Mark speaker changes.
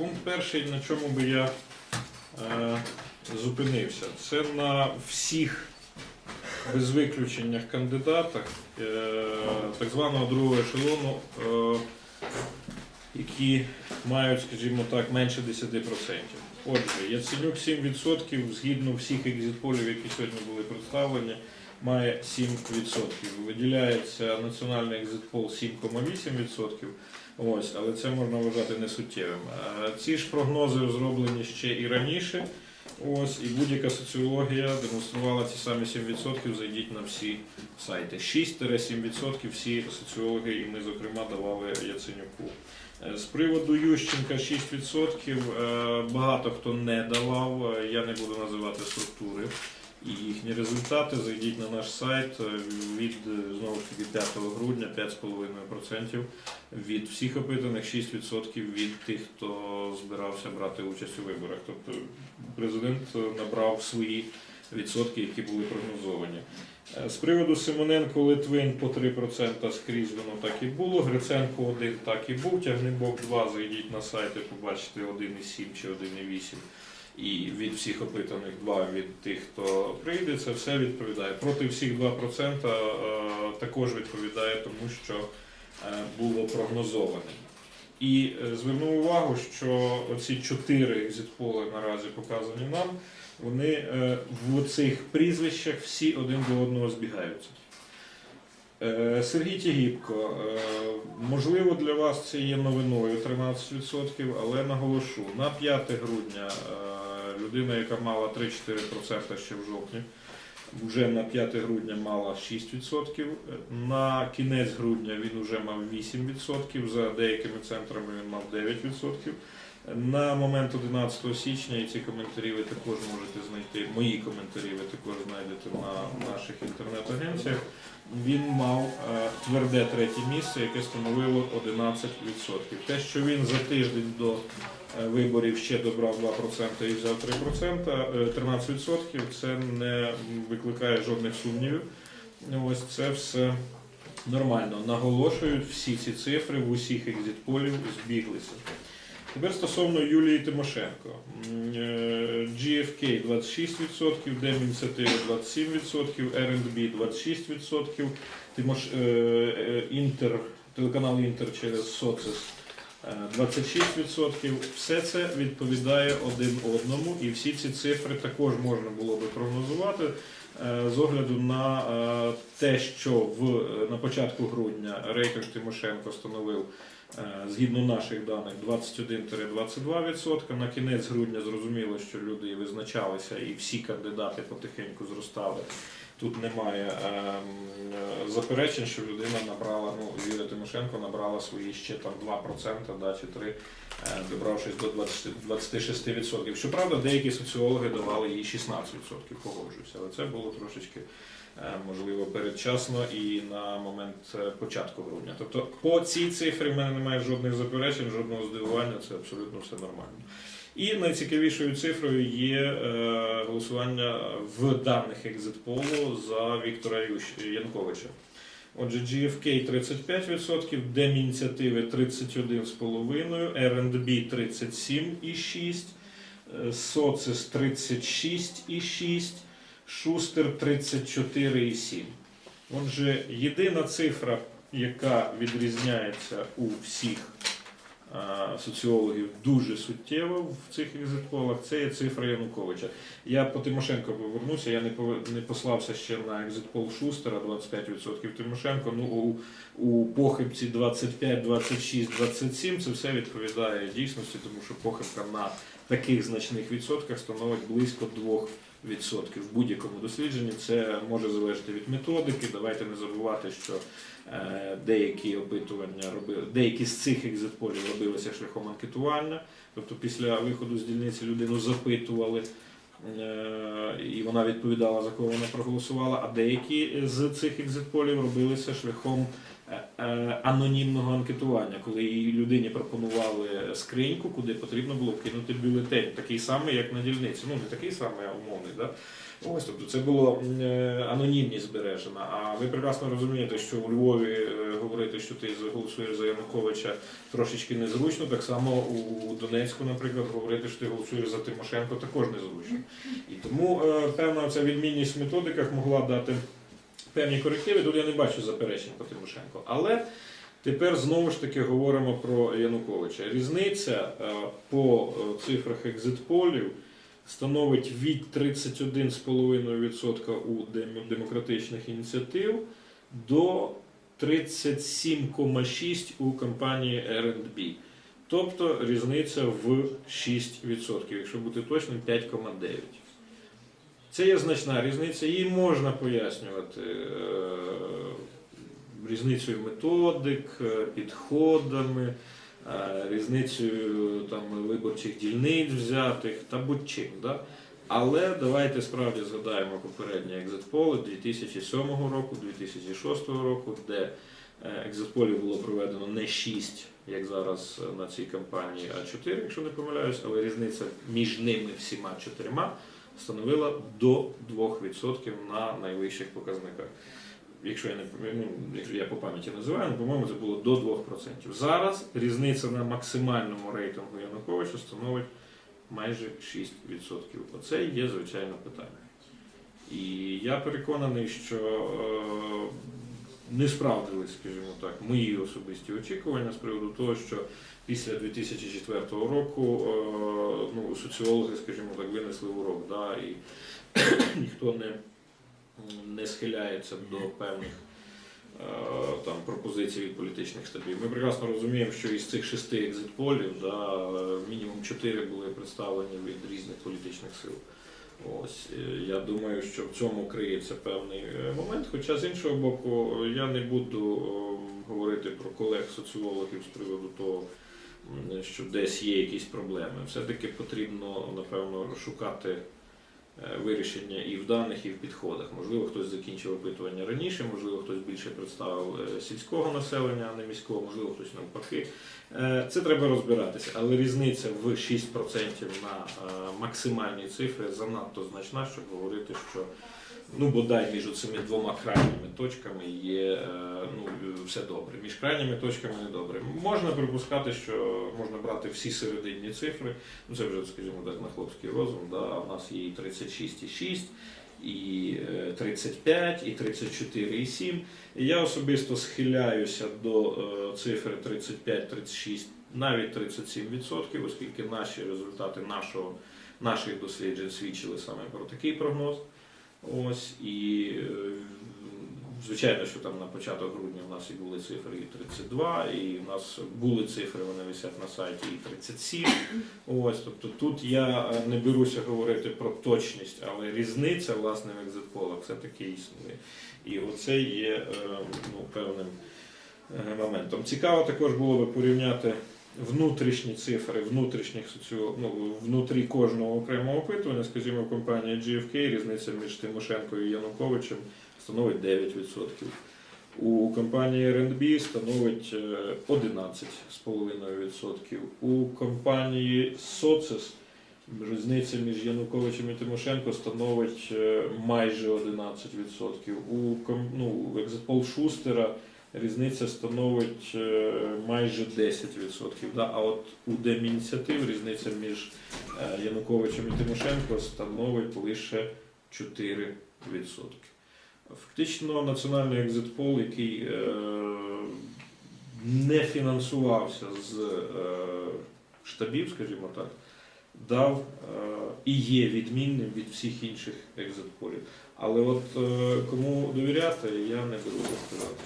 Speaker 1: Пункт перший, на чому би я е, зупинився, це на всіх без виключення кандидатах е, так званого другого ешелону, е, які мають, скажімо так, менше 10%. Отже, Яценюк 7% згідно всіх екзитполів, які сьогодні були представлені, має 7%. Виділяється національний екзитпол 7,8%. Ось, але це можна вважати несуттєвим. Ці ж прогнози зроблені ще і раніше. Ось, і будь-яка соціологія демонструвала ці самі 7%. Зайдіть на всі сайти. 6-7% всі соціологи, і ми, зокрема, давали Яценюку. Е, З приводу Ющенка 6% е, багато хто не давав. Е, Я не буду називати структури і їхні результати. Зайдіть на наш сайт е, від е, знову ж таки 5 грудня 5,5% від всіх опитаних, 6% від тих, хто збирався брати участь у виборах. Тобто президент е, набрав свої відсотки, які були прогнозовані. З приводу Симоненко Литвин по 3% скрізь воно так і було. Гриценко 1 так і був. Тягнебок 2, зайдіть на сайт і побачите 1,7 чи 1,8. І від всіх опитаних 2 від тих, хто прийде, це все відповідає. Проти всіх 2% е, також відповідає тому, що е, було прогнозоване. І е, зверну увагу, що оці чотири екзитполи наразі показані нам, вони в цих прізвищах всі один до одного збігаються. Сергій Тігіпко, можливо, для вас це є новиною 13%, але наголошу, на 5 грудня людина, яка мала 3-4% ще в жовтні, вже на 5 грудня мала 6%, на кінець грудня він вже мав 8%, за деякими центрами він мав 9%. На момент 11 січня і ці коментарі ви також можете знайти. Мої коментарі ви також знайдете на наших інтернет-агенціях. Він мав е, тверде третє місце, яке становило 11%. Те, що він за тиждень до е, виборів ще добрав 2% і взяв 3%, е, 13%, це не викликає жодних сумнівів. Ось це все нормально. Наголошують всі ці цифри в усіх екзитполів збіглися. Тепер стосовно Юлії Тимошенко. Е, GFK 26%, Демінцятиви 27%, R&B 26%, Тимош... е, е, Інтер, телеканал Інтер через Социс е, 26%. Все це відповідає один одному, і всі ці цифри також можна було би прогнозувати е, з огляду на е, те, що в, на початку грудня рейтинг Тимошенко становив Е, Згідно наших даних 21-22%. На кінець грудня зрозуміло, що люди визначалися, і всі кандидати потихеньку зростали. Тут немає ем, заперечень, що людина набрала, ну Юлія Тимошенко набрала свої ще там 2% да, чи 3%, е, добравшись до 20, 26%. Щоправда, деякі соціологи давали їй 16%, погоджуюся, але це було трошечки е, можливо передчасно і на момент е, початку грудня. Тобто по цій цифрі в мене немає жодних заперечень, жодного здивування, це абсолютно все нормально. І найцікавішою цифрою є е, голосування в даних екзитполу за Віктора Янковича. Отже, GFK 35%, Демініціативи 31,5%, R&B 37,6%, е, Социс 36,6%, Шустер 34,7%. Отже, єдина цифра, яка відрізняється у всіх соціологів дуже суттєво в цих екзитполах, це є цифра Януковича. Я по Тимошенко повернуся, я не послався ще на екзитпол Шустера 25% Тимошенко. Ну у, у похибці 25, 26, 27 це все відповідає дійсності, тому що похибка на таких значних відсотках становить близько 2%. Відсотків в будь-якому дослідженні це може залежати від методики. Давайте не забувати, що е, деякі опитування робили, деякі з цих екзитполів робилися шляхом анкетування. Тобто після виходу з дільниці людину запитували, е, і вона відповідала, за кого вона проголосувала. А деякі з цих екзитполів робилися шляхом е, анонімного анкетування, коли їй людині пропонували скриньку, куди потрібно було кинути бюлетень, такий самий, як на дільниці. Ну, не такий самий, а умовний. Да? Ось, тобто це було е, анонімність збережена. А ви прекрасно розумієте, що у Львові е, говорити, що ти голосуєш за Януковича трошечки незручно. Так само у Донецьку, наприклад, говорити, що ти голосуєш за Тимошенко, також незручно. І тому е, певна ця відмінність в методиках могла дати певні корективи. Тут я не бачу заперечень по Тимошенко. Але тепер знову ж таки говоримо про Януковича. Різниця е, по е, цифрах екзитполів становить від 31,5% у демократичних ініціатив до 37,6% у компанії R&B. Тобто різниця в 6%, якщо бути точним, 5,9%. Це є значна різниця, її можна пояснювати е, різницею методик, е, підходами, е, різницею там, виборчих дільниць взятих та будь-чим. Да? Але давайте справді згадаємо попередні екзитполи 2007 року, 2006 року, де екзитполів було проведено не 6, як зараз на цій кампанії, а 4, якщо не помиляюсь, але різниця між ними всіма чотирма становила до 2% на найвищих показниках. Якщо я не ну, якщо я по пам'яті називаю, ну, по-моєму, це було до 2%. Зараз різниця на максимальному рейтингу Януковича становить майже 6%. Оце є звичайне питання. І я переконаний, що е, не справдились, скажімо так, мої особисті очікування з приводу того, що після 2004 року е, ну, соціологи, скажімо так, винесли урок, да, і ніхто не, не схиляється до певних е, там, пропозицій від політичних штабів. Ми прекрасно розуміємо, що із цих шести екзитполів да, е, мінімум чотири були представлені від різних політичних сил. Ось е, я думаю, що в цьому криється певний е, момент. Хоча з іншого боку, я не буду е, говорити про колег соціологів з приводу того, що десь є якісь проблеми. Все-таки потрібно, напевно, шукати вирішення і в даних, і в підходах. Можливо, хтось закінчив опитування раніше, можливо, хтось більше представив е, сільського населення, а не міського, можливо, хтось навпаки. Е, Це треба розбиратися, але різниця в 6% на е, максимальні цифри занадто значна, щоб говорити, що ну бодай між цими двома крайніми точками є е, ну, все добре. Між крайніми точками не добре. Можна припускати, що можна брати всі серединні цифри. Ну це вже, скажімо так, на хлопський розум. Да? У нас є і 36,6, і е, 35, і 34,7. І я особисто схиляюся до е, цифри 35-36, навіть 37%, оскільки наші результати нашого, наших досліджень свідчили саме про такий прогноз. Ось і е, звичайно, що там на початок грудня у нас і були цифри і 32, і у нас були цифри, вони висять на сайті і 37. Ось, тобто тут я е, не беруся говорити про точність, але різниця власне в екзитполах все-таки існує. І оце є е, ну, певним моментом. Цікаво також було би порівняти внутрішні цифри внутрішніх соціо... ну, внутрі кожного окремого опитування, скажімо, компанія GFK, різниця між Тимошенко і Януковичем становить 9%. У компанії R&B становить е, 11,5%. У компанії Социс різниця між Януковичем і Тимошенко становить е, майже 11%. У ну, екзитпол Шустера різниця становить е, майже 10%. Да? А от у Демініціатив різниця між е, Януковичем і Тимошенко становить лише 4%. Фактично, національний екзитпол, який е, не фінансувався з штабів, скажімо так, дав і є відмінним від всіх інших екзитполів. Але от кому довіряти, я не беру сказати.